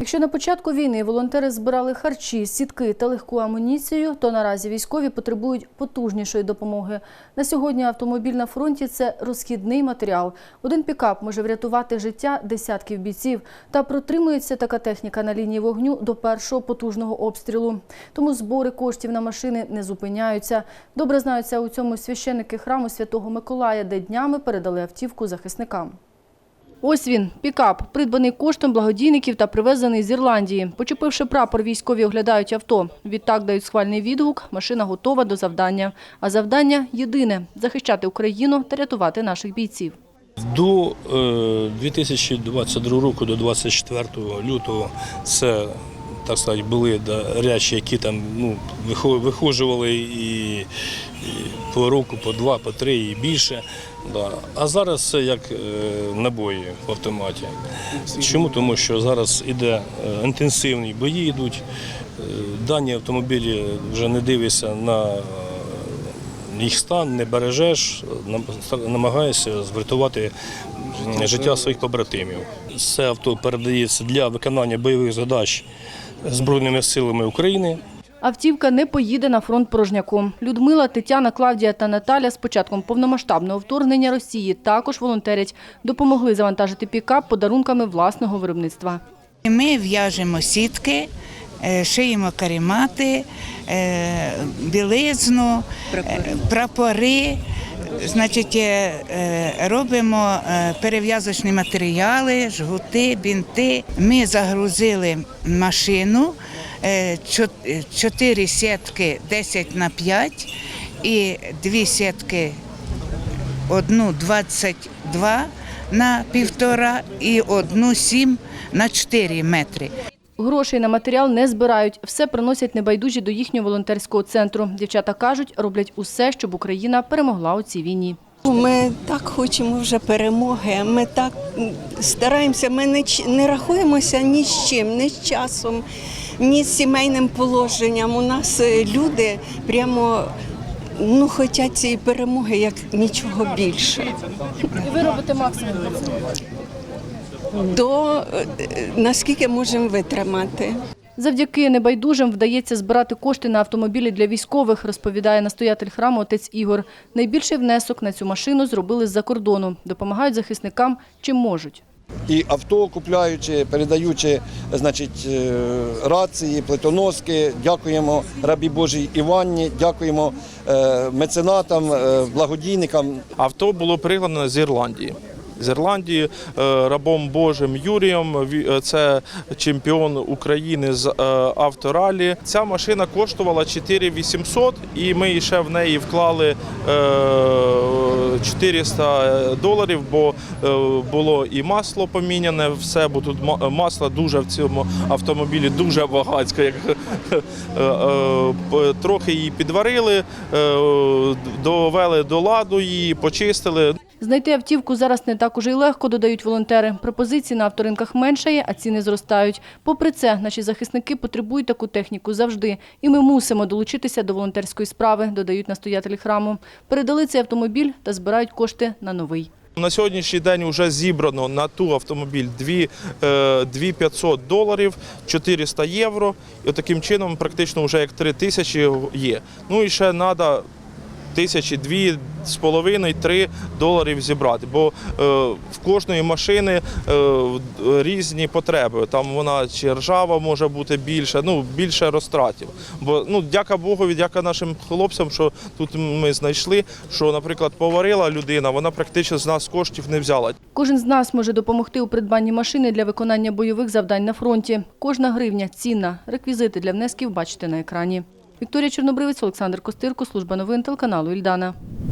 Якщо на початку війни волонтери збирали харчі, сітки та легку амуніцію, то наразі військові потребують потужнішої допомоги. На сьогодні автомобіль на фронті це розхідний матеріал. Один пікап може врятувати життя десятків бійців. Та протримується така техніка на лінії вогню до першого потужного обстрілу. Тому збори коштів на машини не зупиняються. Добре знаються у цьому священники храму Святого Миколая, де днями передали автівку захисникам. Ось він, пікап, придбаний коштом благодійників та привезений з Ірландії. Почепивши прапор, військові оглядають авто. Відтак дають схвальний відгук, машина готова до завдання. А завдання єдине – захищати Україну та рятувати наших бійців. До е, 2022 року, до 24 лютого, це так сказати, були речі, які там ну, вихо- вихожували і по року, по два, по три і більше. Да. А зараз це як е, набої в автоматі. Чому? Тому що зараз іде е, інтенсивні бої йдуть. Е, Дані автомобілі вже не дивишся на їх стан, не бережеш, нам- намагаєшся врятувати життя своїх побратимів. Це авто передається для виконання бойових задач Збройними силами України. Автівка не поїде на фронт порожняком. Людмила, Тетяна, Клавдія та Наталя з початком повномасштабного вторгнення Росії також волонтерять. Допомогли завантажити пікап подарунками власного виробництва. Ми в'яжемо сітки, е, шиємо карімати, е, білизну, е, прапори. Значить, робимо перев'язочні матеріали, жгути, бінти. Ми загрузили машину, е, е, чотири сітки 10 на 5 і дві сітки одну 22 на півтора і одну 7 на 4 метри. Грошей на матеріал не збирають. Все приносять небайдужі до їхнього волонтерського центру. Дівчата кажуть, роблять усе, щоб Україна перемогла у цій війні. Ми так хочемо вже перемоги. Ми так стараємося. Ми не, не рахуємося ні з чим, ні з часом, ні з сімейним положенням. У нас е, люди прямо ну, хочуть цієї перемоги як нічого більше. І ви робите максимум. До е, наскільки можемо витримати. Завдяки небайдужим вдається збирати кошти на автомобілі для військових, розповідає настоятель храму отець Ігор. Найбільший внесок на цю машину зробили з-за кордону. Допомагають захисникам чим можуть. І авто купляючи, передаючи значить, е, рації, плитоноски. Дякуємо рабі Божій Іванні, дякуємо е, меценатам, е, благодійникам. Авто було пригнано з Ірландії. З Ірландії е, рабом Божим Юрієм. Е, Це чемпіон України з е, авторалі. Ця машина коштувала 4800 і ми ще в неї вклали е, 400 доларів, бо було і масло поміняне, все, бо тут масло дуже в цьому автомобілі дуже багатське. Як, трохи її підварили, довели до ладу її, почистили. Знайти автівку зараз не так уже й легко, додають волонтери. Пропозицій на авторинках меншає, а ціни зростають. Попри це, наші захисники потребують таку техніку завжди. І ми мусимо долучитися до волонтерської справи, додають настоятелі храму. Передали цей автомобіль та збирають кошти на новий. На сьогоднішній день вже зібрано на ту автомобіль 2, е, 2500 доларів, 400 євро. І таким чином практично вже як 3 тисячі є. Ну і ще треба тисячі, дві з половиною, три доларів зібрати, бо е, в кожної машини е, різні потреби. Там вона чи ржава може бути більше, ну більше розтратів. Бо ну, дяка Богові, дяка нашим хлопцям, що тут ми знайшли, що, наприклад, поварила людина, вона практично з нас коштів не взяла. Кожен з нас може допомогти у придбанні машини для виконання бойових завдань на фронті. Кожна гривня цінна. Реквізити для внесків бачите на екрані. Вікторія Чорнобривець, Олександр Костирко, служба новин телеканалу Ільдана.